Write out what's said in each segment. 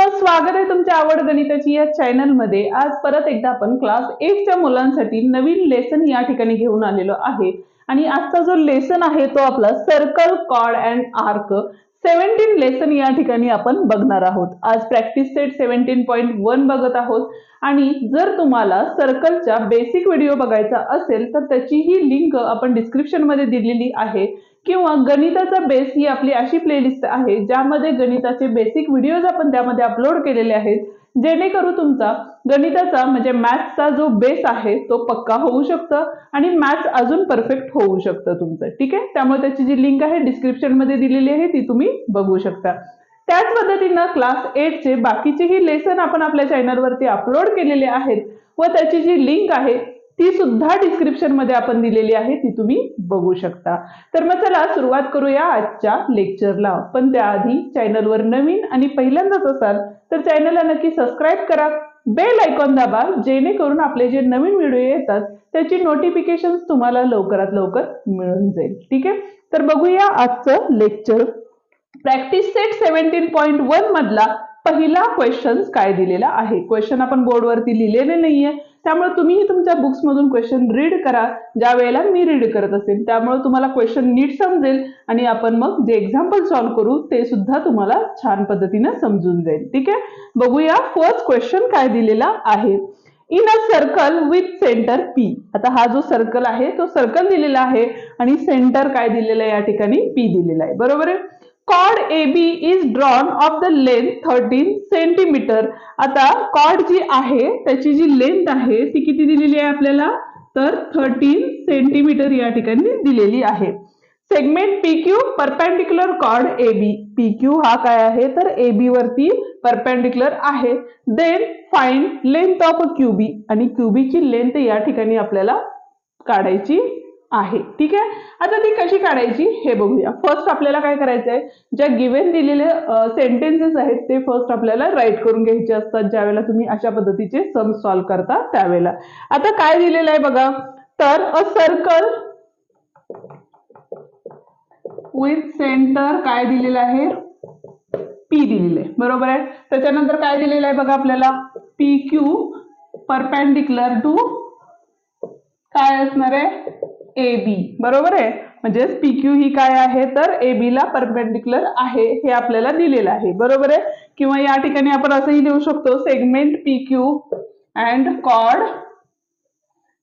मित्रांनो स्वागत आहे तुमच्या आवड गणिताची या चॅनलमध्ये. आज परत एकदा आपण क्लास च्या मुलांसाठी नवीन लेसन या ठिकाणी घेऊन आलेलो आहे. आणि आजचा जो लेसन आहे तो आपला सर्कल कॉड अँड आर्क सेव्हन्टीन लेसन या ठिकाणी आपण बघणार आहोत. आज practice set seventeen point one बघत आहोत. आणि जर तुम्हाला सर्कलच्या बेसिक व्हिडिओ बघायचा असेल तर त्याची ही लिंक आपण डिस्क्रिप्शनमध्ये दिलेली आहे. किंवा गणिताचा बेस ही आपली अशी प्लेलिस्ट आहे ज्यामध्ये गणिताचे बेसिक व्हिडिओज आपण त्यामध्ये अपलोड केलेले आहेत. जेणेकरून तुमचा गणिताचा म्हणजे मॅथ्सचा जो बेस आहे तो पक्का होऊ शकतं आणि मॅथ्स अजून परफेक्ट होऊ शकतं तुमचं. ठीक आहे? त्यामुळे त्याची जी लिंक आहे डिस्क्रिप्शनमध्ये दिलेली आहे ती तुम्ही बघू शकता. त्याच पद्धतीनं क्लास एटचे बाकीचेही लेसन आपण आपल्या चॅनलवरती अपलोड केलेले आहेत व त्याची जी लिंक आहे ती सुद्धा डिस्क्रिप्शनमध्ये आपण दिलेली आहे ती तुम्ही बघू शकता. तर मग चला सुरुवात करूया आजच्या लेक्चरला पण त्याआधी चॅनलवर नवीन आणि पहिल्यांदाच असाल तर चॅनलला नक्की सबस्क्राईब करा. बेल आयकॉन दाबा जेणेकरून आपले जे नवीन व्हिडिओ येतात त्याची नोटिफिकेशन तुम्हाला लवकरात लवकर मिळून जाईल. ठीक आहे? तर बघूया आजचं lecture practice set seventeen point one मधला पहिला क्वेश्चन काय दिलेला आहे? क्वेश्चन आपण बोर्डवरती लिहिलेले नाहीये. त्यामुळे तुम्हीही तुमच्या बुक्समधून क्वेश्चन रीड करा. ज्या वेळेला मी रीड करत असेल त्यामुळे तुम्हाला क्वेश्चन नीट समजेल आणि आपण मग जे एक्झाम्पल सॉल्व्ह करू ते सुद्धा तुम्हाला छान पद्धतीने समजून जाईल. ठीक आहे? बघूया फर्स्ट क्वेश्चन काय दिलेला आहे. In a circle with centre P आता हा जो सर्कल आहे तो सर्कल दिलेला आहे आणि सेंटर काय दिलेला आहे या ठिकाणी? पी दिलेला आहे. बरोबर आहे? Cod A B is drawn of the length thirteen centimetre आता कॉड जी आहे त्याची जी लेंथ आहे ती किती दिलेली आहे आपल्याला? तर थर्टीन सेंटीमीटर या ठिकाणी दिलेली आहे. Segment P Q perpendicular chord A B P Q हा काय आहे? तर ए बी वरती परपेंडिक्युलर आहे. Then find length of QB आणि क्यूबीची लेंथ या ठिकाणी आपल्याला काढायची आहे. ठीक आहे? आता ती कशी काढायची? हे बघूया. फर्स्ट आपल्याला काय करायचं आहे ज्या गिव्हन दिलेले सेंटेन्सेस आहेत ते फर्स्ट आपल्याला राईट करून घ्यायचे असतात ज्यावेळेला तुम्ही अशा पद्धतीचे सम सॉल्व्ह करता त्यावेळेला. आता काय दिलेलं आहे बघा? तर अ सर्कल विथ सेंटर काय दिलेलं आहे? पी दिलेलं आहे. बरोबर आहे? त्याच्यानंतर काय दिलेलं आहे बघा आपल्याला? पी क्यू परपेंडिक्युलर टू काय असणार आहे? ए बी बरोबर आहे? म्हणजे पी क्यू ही काय आहे? तर ए बी ला परपेंडिक्युलर आहे हे आपल्याला दिलेलं आहे. बरोबर आहे? किंवा या ठिकाणी आपण असंही लिहू शकतो सेगमेंट पी क्यू अँड कॉड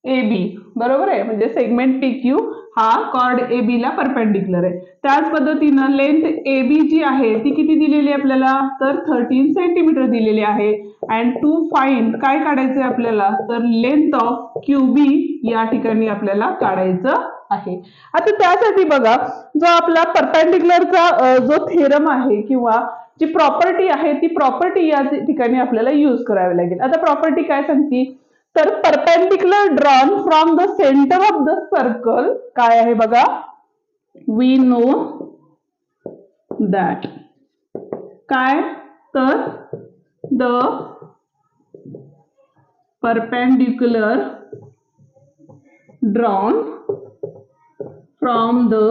ए बी बरोबर आहे? म्हणजे सेगमेंट पी क्यू हा कॉर्ड ए बी ला परपेंडिक्युलर आहे. त्याच पद्धतीनं लेंथ ए बी जी आहे ती किती दिलेली आहे आपल्याला? तर थर्टीन सेंटीमीटर दिलेली आहे. अँड टू फाईन काय काढायचं आहे आपल्याला? तर लेंथ ऑफ क्यू बी या ठिकाणी आपल्याला काढायचं आहे. आता त्यासाठी बघा जो आपला परपेंडिक्युलरचा जो थेरम आहे किंवा जी प्रॉपर्टी आहे ती प्रॉपर्टी या ठिकाणी आपल्याला यूज करावी लागेल. आता प्रॉपर्टी काय सांगते? तर perpendicular drawn from the centre of the circle काय आहे बघा? वी नो दॅट काय? तर the perpendicular drawn from the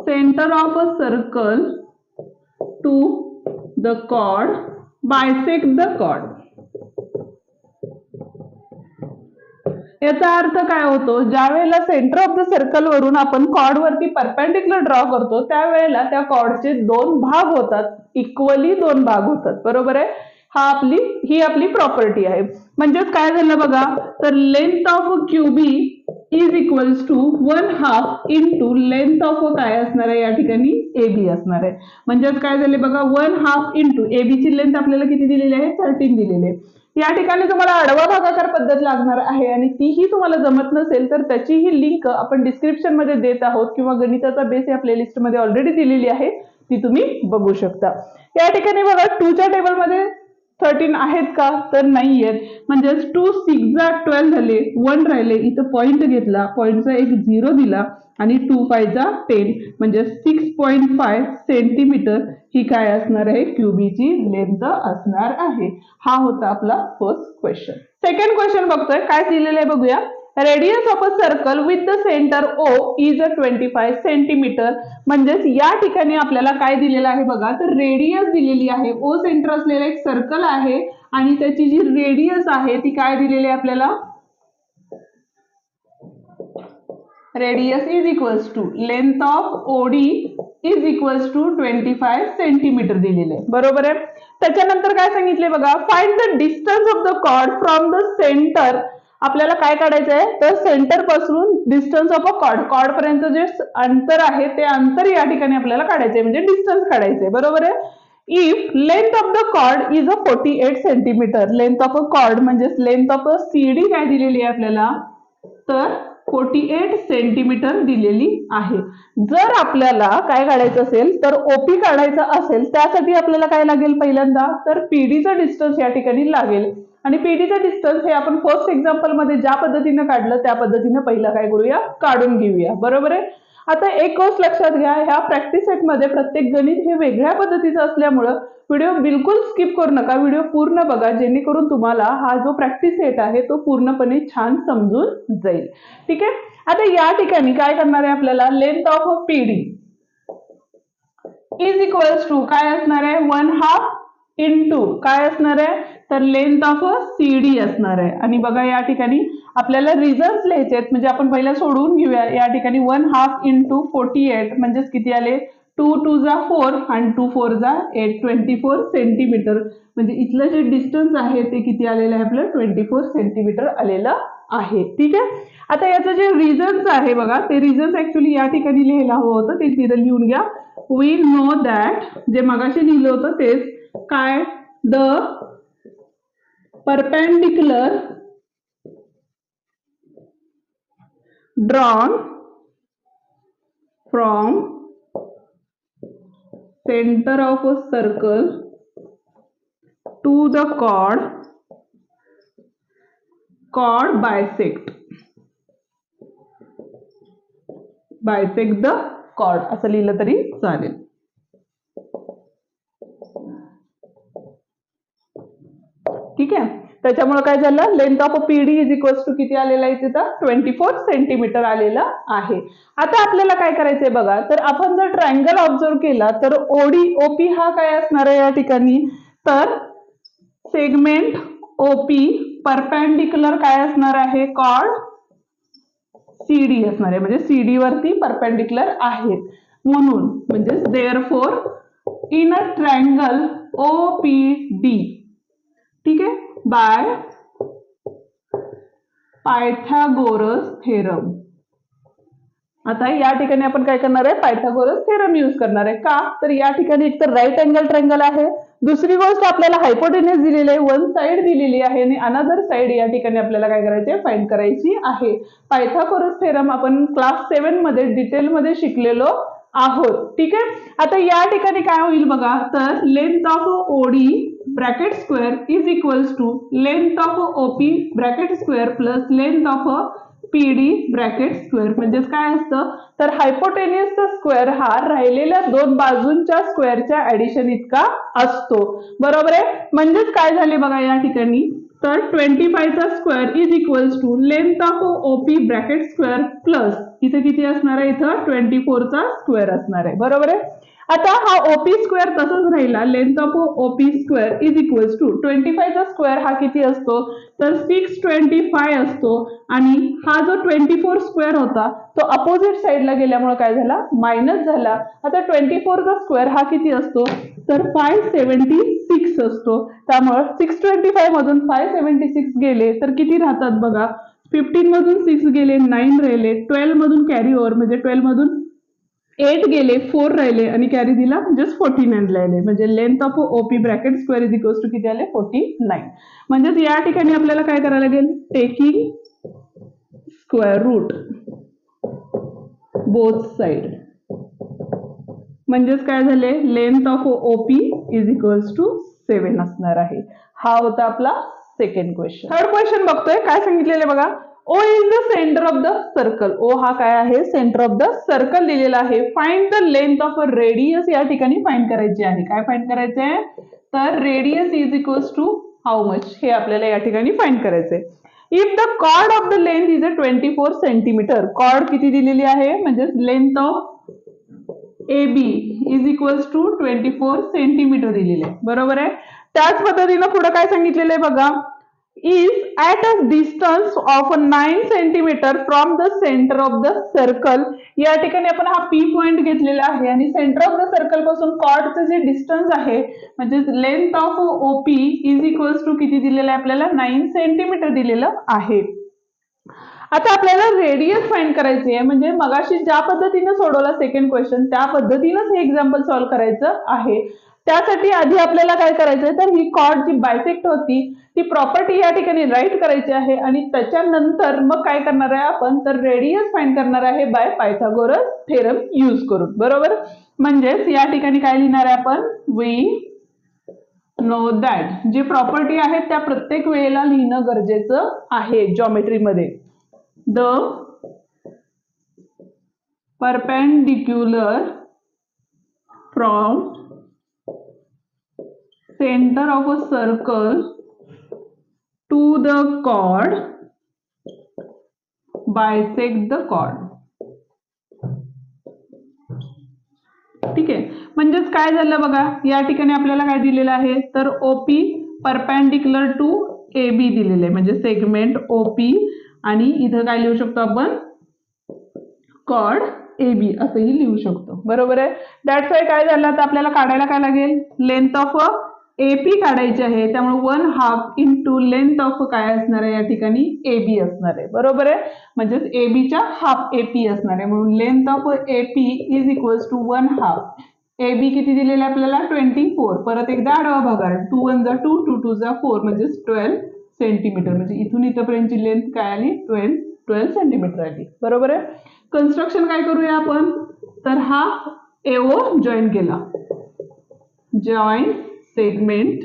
centre of a circle to the chord bisect the chord. याचा अर्थ काय होतो? ज्या वेळेला सेंटर ऑफ द सर्कल वरून आपण कॉर्ड वरती परपेंडिक्युलर ड्रॉ करतो त्यावेळेला त्या कॉर्डचे दोन भाग होतात. इक्वली दोन भाग होतात. बरोबर आहे? हा आपली ही आपली प्रॉपर्टी आहे. म्हणजेच काय झालं बघा? तर length of QB is equals to one half into length of काय असणार आहे या ठिकाणी? ए बी असणार आहे. म्हणजेच काय झाले बघा वन हाफ इंटू ए ची लेंथ आपल्याला किती दिलेली आहे? थर्टीन दिलेली आहे. या ठिकाणी तुम्हाला आडवा भागाकार पद्धत लागणार आहे आणि तीही तुम्हाला जमत नसेल तर त्याचीही लिंक आपण डिस्क्रिप्शनमध्ये देत आहोत किंवा गणिताचा बेस या प्लेलिस्टमध्ये ऑलरेडी दिलेली आहे ती तुम्ही बघू शकता. या ठिकाणी बघा टूच्या टेबलमध्ये थर्टीन आहेत का? तर नाही आहेत म्हणजेच टू सिक्स जा ट्वेल्व झाले वन राहिले इथं पॉईंट घेतला. पॉईंटचा एक झिरो दिला आणि टू फायचा टेन म्हणजे सिक्स पॉईंट फाय सेंटीमीटर ही काय असणार आहे? क्युबीची लेंथ असणार आहे. हा होता आपला फर्स्ट क्वेश्चन सेकंड क्वेश्चन बघतोय. काय दिलेलं आहे बघूया. Radius of a circle with the centre O is a twenty five centimetre म्हणजेच या ठिकाणी आपल्याला काय दिलेलं आहे बघा? तर रेडियस दिलेली आहे. ओ सेंटर असलेला एक सर्कल आहे आणि त्याची जी रेडियस आहे ती काय दिलेली आहे आपल्याला? Radius is equals to length of OD is equals to twenty five centimetre दिलेले आहे. बरोबर आहे? त्याच्यानंतर काय सांगितले बघा? Find the distance of the chord from the centre आपल्याला काय काढायचं आहे? तर सेंटरपासून distance of a chord chord पर्यंत जे अंतर आहे ते अंतर या ठिकाणी आपल्याला काढायचं आहे म्हणजे डिस्टन्स काढायचं आहे बरोबर आहे? If length of the chord is a forty eight centimetre length of a chord म्हणजेच लेंथ ऑफ अ सीडी काय दिलेली आहे आपल्याला? तर फोर्टी एट सेंटीमीटर दिलेली आहे. जर आपल्याला काय काढायचं असेल तर ओपी काढायचं असेल त्यासाठी आपल्याला काय लागेल पहिल्यांदा? तर पीडीचं डिस्टन्स या ठिकाणी लागेल. आणि पीडीचं डिस्टन्स हे आपण फर्स्ट एक्झाम्पलमध्ये ज्या पद्धतीनं काढलं त्या पद्धतीनं पहिला काय करूया? काढून घेऊया. बरोबर आहे? आता एक गोष्ट लक्षात घ्या. ह्या प्रॅक्टिस सेटमध्ये प्रत्येक गणित हे वेगळ्या पद्धतीचं असल्यामुळं व्हिडिओ बिलकुल स्किप करू नका. व्हिडिओ पूर्ण बघा. जेणेकरून तुम्हाला हा जो प्रॅक्टिस सेट आहे तो पूर्णपणे छान समजून जाईल. ठीक आहे? आता या ठिकाणी काय करणार आहे आपल्याला? Length of a PD is equals to काय असणार आहे? वन हाफ इंटू काय असणार आहे? तर लेंथ ऑफ अ सीडी असणार आहे. आणि बघा या ठिकाणी आपल्याला रिझल्ट लिहायचे आहेत. म्हणजे आपण पहिला सोडवून घेऊया. या ठिकाणी one half into forty eight म्हणजेच किती आले? टू टू जा फोर आणि टू फोर जा एट ट्वेंटी फोर सेंटीमीटर म्हणजे इथलं जे डिस्टन्स आहे ते किती आलेलं आहे आपलं? ट्वेंटी फोर सेंटीमीटर आलेलं आहे. ठीक आहे? आता याचं जे रिझन्स आहे बघा ते रिझन्स ऍक्च्युली या ठिकाणी लिहायला हवं होतं. ते तिथं लिहून घ्या. वी नो दॅट जे मगाशी लिहिलं होतं तेच काय? The perpendicular drawn from centre of a circle to the cod cod bisect. Bisect the cod असं लिहिलं तरी चालेल. ठीक आहे? त्याच्यामुळे काय झालं? Length of a PD is equals to किती आलेला आहे तिथं? ट्वेंटी फोर सेंटीमीटर आलेलं आहे. आता आपल्याला काय करायचंय बघा? तर आपण जर ट्रायंगल ऑब्झर्व केला तर ओडी ओपी हा काय असणार आहे या ठिकाणी? तर सेगमेंट ओपी परपेंडिक्युलर काय असणार आहे? कॉर्ड सीडी असणार आहे. म्हणजे सीडी वरती परपेंडिक्युलर आहेत. म्हणून म्हणजे therefore in a triangle O P D ठीक आहे? बाय पायथागोरस थेरम आता या ठिकाणी आपण काय करणार आहे? पायथागोरस थेरम यूज करणार आहे. का? तर या ठिकाणी एक तर राईट अँगल ट्रँगल आहे. दुसरी गोष्ट आपल्याला हायपोटेनियस दिलेली आहे. वन साइड दिलेली आहे. आणि अनदर साइड या ठिकाणी आपल्याला काय करायचे? फाईंड करायची आहे. पायथागोरस थेरम आपण क्लास सेव्हनमध्ये डिटेलमध्ये शिकलेलो आहोत. ठीक आहे? आता या ठिकाणी काय होईल बघा? तर length of OD bracket square is equals to length of OP bracket square plus length of PD bracket square. म्हणजेच काय असतं? तर हायपोटेनियसचा स्क्वेअर हा राहिलेल्या दोन बाजूंच्या स्क्वेअरच्या ऍडिशन इतका असतो. बरोबर आहे? म्हणजेच काय झाले बघा या ठिकाणी? तर twenty फायचा square is equals to length of OP bracket square plus. इथे किती असणार आहे? इथं ट्वेंटी फोरचा स्क्वेअर असणार आहे. बरोबर आहे? आता हा ओपी स्क्वेअर तसंच राहिला. Length of OP square is equals to twenty फायचा square हा किती असतो? तर सिक्स ट्वेंटी फाय असतो. आणि हा जो ट्वेंटी फोर स्क्वेअर होता तो अपोजिट साईडला गेल्यामुळे काय झाला? मायनस झाला. आता ट्वेंटी फोरचा स्क्वेअर हा किती असतो? तर फाय सेव्हन्टी सिक्स असतो. त्यामुळे सिक्स ट्वेंटी फाय मधून फाय सेव्हन्टी सिक्स गेले तर किती राहतात बघा? फिफ्टीन मधून सिक्स गेले नाईन राहिले. ट्वेल्व मधून कॅरी ओव्हर म्हणजे ट्वेल्व मधून एट गेले फोर राहिले आणि कॅरी दिला म्हणजेच फोर्टी नाईन राहिले. म्हणजे length of OP bracket square is equals to किती आले? फोर्टी नाईन म्हणजेच या ठिकाणी आपल्याला काय करायला लागेल? Taking square root both side म्हणजेच काय झाले? Length of OP is equals to seven असणार आहे. हा होता आपला सेकंड क्वेश्चन थर्ड क्वेश्चन बघतोय. काय सांगितलेले बघा? O is the center of the circle O हा काय आहे? सेंटर ऑफ द सर्कल दिलेला आहे. Find the length of a radius या ठिकाणी फाइंड करायची आहे. काय फाइंड करायचे आहे? तर radius is equals to how much हे आपल्याला या ठिकाणी फाइंड करायचंय. If the chord of the length is a twenty four centimeter chord किती दिलेली आहे? म्हणजे length of A B is equals to twenty four centimeter दिलेले आहे. बरोबर आहे? त्याच पद्धतीनं पुढे काय सांगितलेलं आहे बघा? Is at a distance of nine centimeter from the center of the circle या ठिकाणी आपण हा पी पॉइंट घेतलेला आहे आणि सेंटर ऑफ द सर्कलपासून कॉर्डचं जे डिस्टन्स आहे म्हणजे length of OP is equals to किती दिलेलं आहे आपल्याला? नाईन सेंटीमीटर दिलेलं आहे. आता आपल्याला रेडियस फाइंड करायचे आहे. म्हणजे मगाशी ज्या पद्धतीने सोडवला सेकंड क्वेश्चन त्या पद्धतीनंच हे एक्झाम्पल सॉल्व्ह करायचं आहे. त्यासाठी आधी आपल्याला काय करायचंय? तर ही कॉर्ड जी बायसेक्ट होती ती प्रॉपर्टी या ठिकाणी राईट करायची आहे आणि त्याच्यानंतर मग काय करणार आहे आपण? तर रेडियस फाईन करणार आहे बाय पायथागोरस थेरम यूज करून. बरोबर? म्हणजेच या ठिकाणी काय लिहिणार आहे आपण? वी नो दॅट जी प्रॉपर्टी आहे त्या प्रत्येक वेळेला लिहिणं गरजेचं आहे जॉमेट्रीमध्ये the perpendicular from center of a circle to the chord bisect the chord. ठीक आहे? म्हणजेच काय झालं बघा? या ठिकाणी आपल्याला काय दिलेलं आहे? तर OP perpendicular to A B दिलेलं आहे. म्हणजे सेगमेंट ओपी आणि इथं काय लिहू शकतो आपण? कॉड ए बी असंही लिहू शकतो. बरोबर आहे? दॅट्स वाय काय झालं? तर आपल्याला काढायला काय लागेल? Length of a A P काढायची आहे त्यामुळे one half into length of काय असणार आहे या ठिकाणी? ए बी असणार आहे. बरोबर आहे? म्हणजेच ए बीच्या हाफ ए पी असणार आहे. म्हणून length of A P is equals to one half A B किती दिलेलं आहे आपल्याला? ट्वेंटी फोर परत एकदा आडवा भागार टू वन जा टू टू टू जा फोर म्हणजेच ट्वेल्व सेंटीमीटर म्हणजे इथून इथपर्यंतची लेंथ काय आली? ट्वेल्व ट्वेल्व सेंटीमीटर आली. बरोबर आहे? कन्स्ट्रक्शन काय करूया आपण? तर हा एओ जॉईन केला. जॉईन सेगमेंट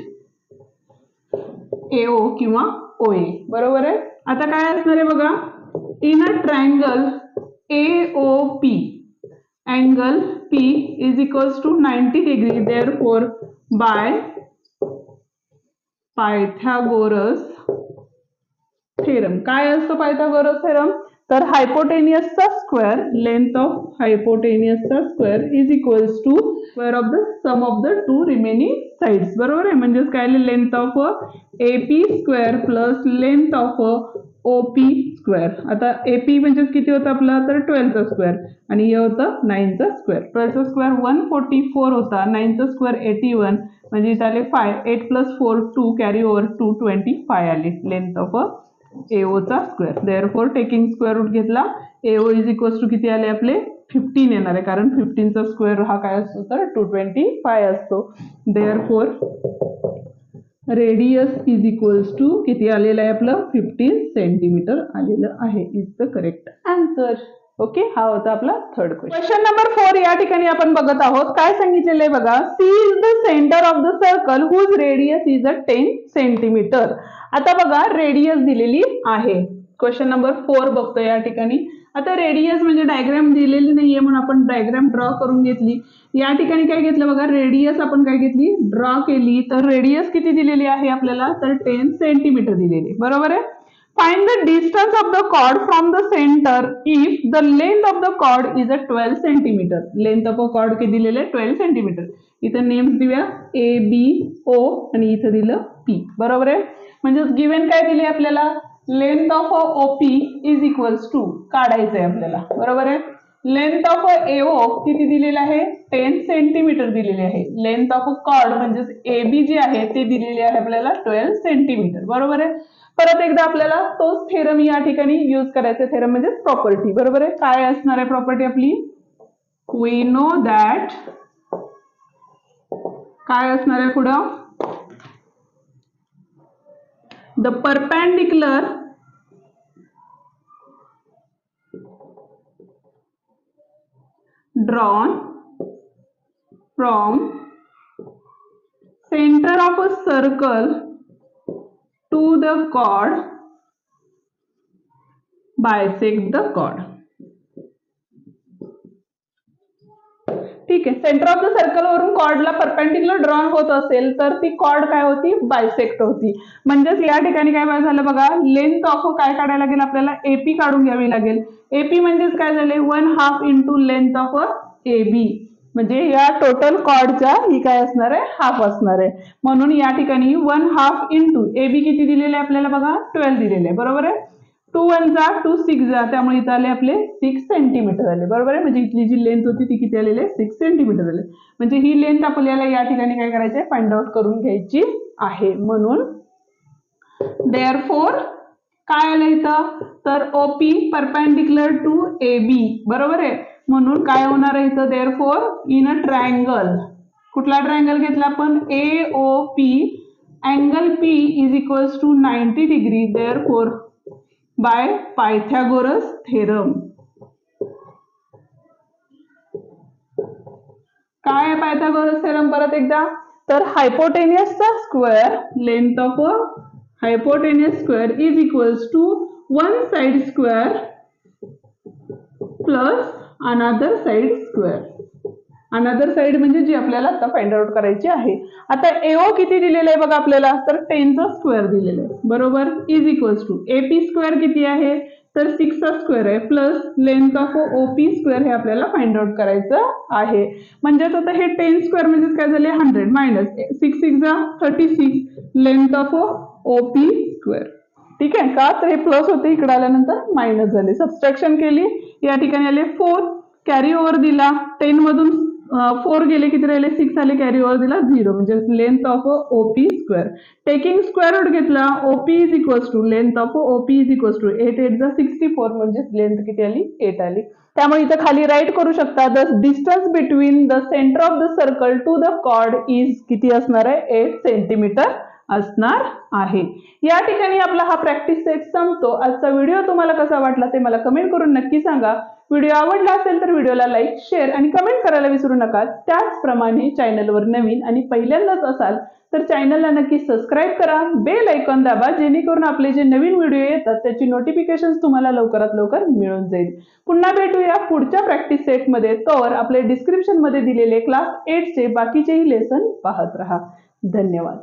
एओ किंवा ओए बरोबर आहे? आता काय असणार आहे बघा? In a triangle A O P angle P is equals to ninety degree therefore by Pythagoras theorem काय असतो पायथागोरस थेरम तर हायपोटेनियसचा square length of हायपोटेनियसचा square is equals to square of the sum of the two remaining sides बरोबर आहे? म्हणजेच काय length of A P square plus length of O P square आता A P म्हणजेच किती होतं आपलं? तर ट्वेल्थचा स्क्वेअर आणि हे होतं नाईनचा स्क्वेअर ट्वेल्थचा स्क्वेअर वन फोर्टी फोर होता. नाईनचा स्क्वेअर एटी वन म्हणजे इथं आले five eight plus four two carry over two twenty five आली length of एओचा square therefore taking square root घेतला. एओ इज इक्वल्स टू किती आले आपले? फिफ्टीन येणार आहे. कारण फिफ्टीनचा स्क्वेअर हा काय असतो तर? टू ट्वेंटी फाय असतो. Therefore radius is equals to किती आलेलं आहे आपलं? फिफ्टीन सेंटीमीटर आलेलं आहे. Is the correct answer okay हा होता आपला third question question number four या ठिकाणी आपण बघत आहोत. काय सांगितलेलं आहे बघा? C is the center of the circle whose radius is a ten centimeter आता बघा रेडियस दिलेली आहे. क्वेश्चन नंबर फोर बघतो या ठिकाणी. आता रेडियस म्हणजे डायग्राम दिलेली नाहीये म्हणून आपण डायग्राम ड्रॉ करून घेतली. या ठिकाणी काय घेतलं बघा? रेडियस आपण काय घेतली? ड्रॉ केली. तर रेडियस किती दिलेली आहे आपल्याला? तर टेन सेंटीमीटर दिलेली. बरोबर आहे? Find the distance of the chord from the center if the length of the chord is a twelve centimeter length of a chord किती दिलेलं आहे? ट्वेल्व सेंटीमीटर इथं नेम्स देऊया ए बी ओ आणि इथं दिलं पी बरोबर आहे? म्हणजे गिवन काय दिली आपल्याला? Length of O P is equals to काढायचं आहे आपल्याला. बरोबर आहे? लेंथ ऑफ एओ किती दिलेलं आहे? टेन सेंटीमीटर दिलेले आहे. लेंथ ऑफ कॉर्ड म्हणजेच ए बी जे आहे ते दिलेले आहे आपल्याला ट्वेल्व सेंटीमीटर बरोबर आहे? परत एकदा आपल्याला तोच थेरम या ठिकाणी यूज करायचा थेरम म्हणजे प्रॉपर्टी बरोबर आहे? काय असणार आहे प्रॉपर्टी आपली? वी नो दॅट काय असणार आहे पुढं? The perpendicular drawn from center of a circle to the chord bisect the chord. ठीक आहे. सेंटर ऑफ द सर्कल वरून कॉर्डला परपेंडिक्युलर ड्रॉन होत असेल तर ती कॉर्ड काय होती? बायसेक्ट होती. म्हणजेच या ठिकाणी काय झालं बघा लेंथ ऑफ काय काढायला लागेल आपल्याला? एपी काढून घ्यावी लागेल. एपी म्हणजेच काय झाले? One half into length of A B म्हणजे या टोटल कॉर्डचा ही काय असणार आहे? हाफ असणार आहे. म्हणून या ठिकाणी one half into A B किती दिलेले आहे आपल्याला बघा? ट्वेल्व दिलेले आहे. बरोबर आहे? टू वन जा टू सिक्स जा. त्यामुळे इथं आले आपले सिक्स सेंटीमीटर आले. बरोबर आहे? म्हणजे इथली जी लेंथ होती ती किती आलेली आहे? सिक्स सेंटीमीटर आले. म्हणजे ही लेंथ आपल्याला या ठिकाणी काय करायची आहे फाइंड आउट करून घ्यायची आहे. म्हणून देअर फोर काय आलं इथं? तर OP perpendicular to A B बरोबर आहे? म्हणून काय होणार आहे इथं? Therefore in a triangle कुठला ट्रायंगल घेतला आपण? A O P angle P is equals to ninety degree therefore by Pythagoras theorem काय आहे पायथागोरस थेरम परत एकदा. तर हायपोटेनियसचा square length of hypotenuse square square is to to one side square plus another side square another side म्हणजे जी आपल्याला आता find out करायची आहे. आता एओ किती दिलेलं आहे बघा आपल्याला? तर टेनचा स्क्वेअर दिलेलं आहे. बरोबर? Is equals to AP square किती आहे? तर सिक्सचा स्क्वेअर आहे. Plus length of O P square हे आपल्याला फाइंड आउट करायचं आहे. म्हणजेच आता हे टेन स्क्वेअर म्हणजेच काय झाले? Hundred minus six six thirty six length of O P square ठीक आहे का? तर हे प्लस होते इकडे आल्यानंतर मायनस झाले. सबस्ट्रॅक्शन केली. या ठिकाणी आले फोर कॅरी ओव्हर दिला. टेन मधून फोर गेले किती राहिले? सिक्स आले. कॅरी ओव्हर दिला झिरो म्हणजे length of OP square taking square root घेतला. OP is equals to length of OP is equals to eight eight जा सिक्स्टी फोर म्हणजे लेंथ किती आली? एट आली. त्यामुळे इथं खाली राईट करू शकता. The distance between the center of the circle to the chord is किती असणार आहे? एट सेंटीमीटर असणार आहे. या ठिकाणी आपला हा प्रॅक्टिस सेट संपतो. आजचा व्हिडिओ तुम्हाला कसा वाटला ते मला कमेंट करून नक्की सांगा. व्हिडिओ आवडला असेल तर व्हिडिओला लाईक शेअर आणि कमेंट करायला विसरू नका. त्याचप्रमाणे चॅनलवर नवीन आणि पहिल्यांदाच असाल तर चॅनलला नक्की सबस्क्राईब करा. बेल ऐकॉन दाबा जेणेकरून आपले जे नवीन व्हिडिओ येतात त्याची नोटिफिकेशन तुम्हाला लवकरात लवकर मिळून जाईल. पुन्हा भेटूया पुढच्या प्रॅक्टिस सेटमध्ये तोवर आपले डिस्क्रिप्शनमध्ये दिलेले क्लास एटचे बाकीचेही लेसन पाहत राहा. धन्यवाद.